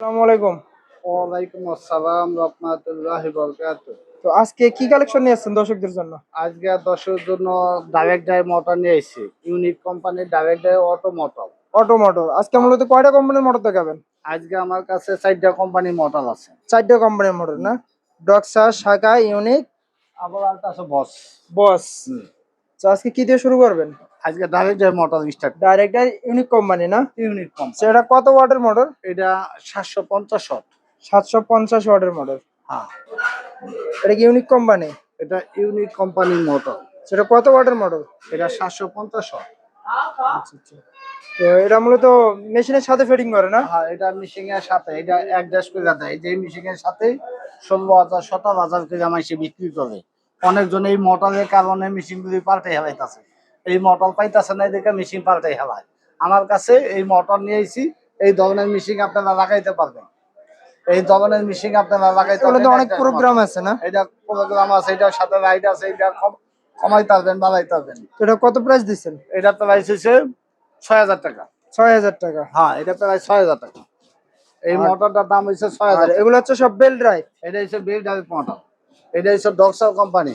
আসসালামু আলাইকুম। ওয়ালাইকুম আসসালাম রহমাতুল্লাহ বরকাত তো আজকে কি কালেকশন নিয়ে আসছেন দর্শকদের জন্য? আজকে জন্য ডাইরেক্ট ড্রাইভ মোটর নিয়ে ইউনিক কোম্পানির direct drive auto motor auto motor আজকে মূলত কয়টা কোম্পানির মোটর দেখাবেন? আজকে আমার কাছে চারটা কোম্পানির মোটর আছে। চারটা কোম্পানির মোটর না? ডক্সা শাখা ইউনিক আবার আছে বস বস তো আজকে কি দিয়ে শুরু করবেন? আজকে direct motor start direct unique company না? ইউনিক কোম্পানি সেটা কত ওয়াটের মোটর এটা সাতশো পঞ্চাশ শট সাতশো পঞ্চাশ ওয়াটের মোটর হ্যাঁ। এটা কি ইউনিক কোম্পানি এটা ইউনিক কোম্পানির মোটর সেটা কত ওয়াটের মোটর এটা সাতশো পঞ্চাশ শট তো এটা মূলত মেশিনের সাথে ফিটিং করে না? হ্যাঁ এটা এর সাথে। এটা করে দেয়। যে এর সাথে ষোলো হাজার সতেরো হাজার করে আমার সে বিক্রি করে। অনেকজন এই মোটরের কারণে মেশিন গুলি পাল্টে হেলাইতেছে এই মোটর পাইতেছে না দেখে মেশিন পাল্টে হেলায় আমার কাছে এই মোটর নিয়ে এসেছি এই ধরনের মেশিন আপনারা লাগাইতে পারবেন। এই ধরনের মেশিন আপনারা লাগাইতে পারবেন অনেক প্রোগ্রাম আছে না? এটা প্রোগ্রাম আছে এটার সাথে রাইড আছে এটা কম- কমাইতে পারবেন বাড়াইতে পারবেন। এটা কত প্রাইস দিচ্ছেন? এটা প্রাইস হচ্ছে ছয় হাজার টাকা। ছয় হাজার টাকা। হ্যাঁ এটা প্রায় ছয় হাজার টাকা। এই মোটরটার দাম হচ্ছে ছয় হাজার এগুলো হচ্ছে সব বেল ড্রাইভ এটা হচ্ছে বিল ডাইরেক্ট মোটর এটা হচ্ছে ডক্সার কোম্পানি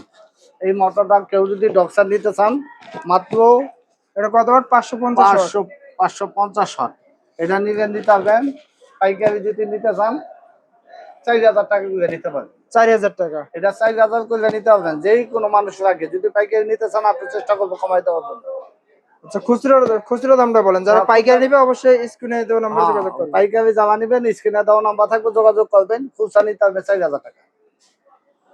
এই মোটরটা কেউ যদি ডক্সার নিতে চান মাত্র এটা কত ওয়াট পাঁচশো পঞ্চাশ পাঁচশো পাঁচশো পঞ্চাশ শট এটা নিলে নিতে পারবেন। পাইকারি যদি নিতে চান চার হাজার টাকা করে নিতে পারবেন। চার হাজার টাকা। এটা চার হাজার করে নিতে পারবেন। যেই কোনো মানুষ লাগে যদি পাইকারি নিতে চান আপনি চেষ্টা করব কমাই দেওয়ার জন্য। আচ্ছা খুচরো খুচরো দামটা বলেন। যারা হ্যাঁ, পাইকারি নিবে অবশ্যই স্ক্রিনে দেওয়া নাম্বার যোগাযোগ করবেন। পাইকারি জ্বালা নিবেন স্ক্রিনে দেওয়া নাম্বার থাকবে যোগাযোগ করবেন। খুচরা নিতে হবে চার হাজার টাকা।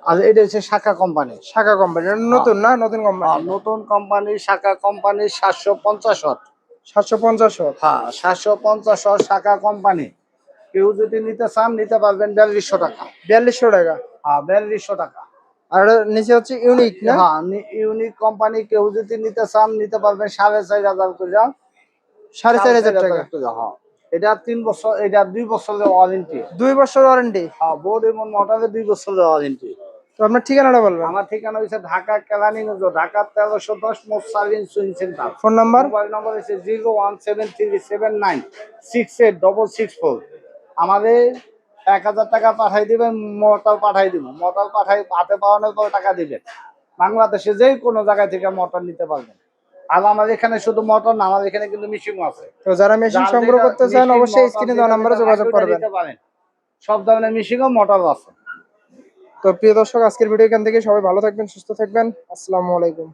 আর এটা হচ্ছে শাখা কোম্পানি। শাখা কোম্পানি নতুন না? নতুন কোম্পানি? নতুন কোম্পানি শাখা কোম্পানি সাতশো পঞ্চাশ শট সাতশো পঞ্চাশ watt। হ্যাঁ সাতশো পঞ্চাশ শাখা কোম্পানি। কেউ যদি নিতে চান নিতে পারবেন বিয়াল্লিশশো টাকা। বিয়াল্লিশশো টাকা? হ্যাঁ বিয়াল্লিশশো টাকা। আর নিচে হচ্ছে ইউনিক না? হ্যাঁ ইউনিক কোম্পানি কেউ যদি নিতে চান নিতে পারবেন সাড়ে চার হাজার করে সাড়ে চার হাজার টাকা। হ্যাঁ। এটা তিন বছর এটা দুই বছরের ওয়ারেন্টি দুই বছর ওয়ারেন্টি হ্যাঁ বোর্ড এবং মোটরে দুই বছরের ওয়ারেন্টি তো আপনার ঠিকানাটা বলবেন? আমার ঠিকানা হচ্ছে ঢাকা কেলানি ঢাকা তেরোশো দশ muslin sewing centre. Phone number? Mobile number হচ্ছে zero one seven three seven nine six eight double six four. আমাদের এক হাজার টাকা পাঠাই দিবেন মোটর পাঠাই দিব। মোটর পাঠাই হাতে পাওয়ানোর পর টাকা দিবেন। বাংলাদেশে যেই কোনো জায়গায় থেকে মোটর নিতে পারবেন। আর আমাদের এখানে শুধু মোটর না আমাদের এখানে কিন্তু মেশিনও আছে। তো যারা মেশিন সংগ্রহ করতে চান অবশ্যই স্ক্রিনে দেওয়া নাম্বারে যোগাযোগ করবেন। সব ধরনের মেশিনও মোটর আছে। তো প্রিয় দর্শক আজকের ভিডিও এখান থেকে সবাই ভালো থাকবেন সুস্থ থাকবেন। আসসালামু আলাইকুম।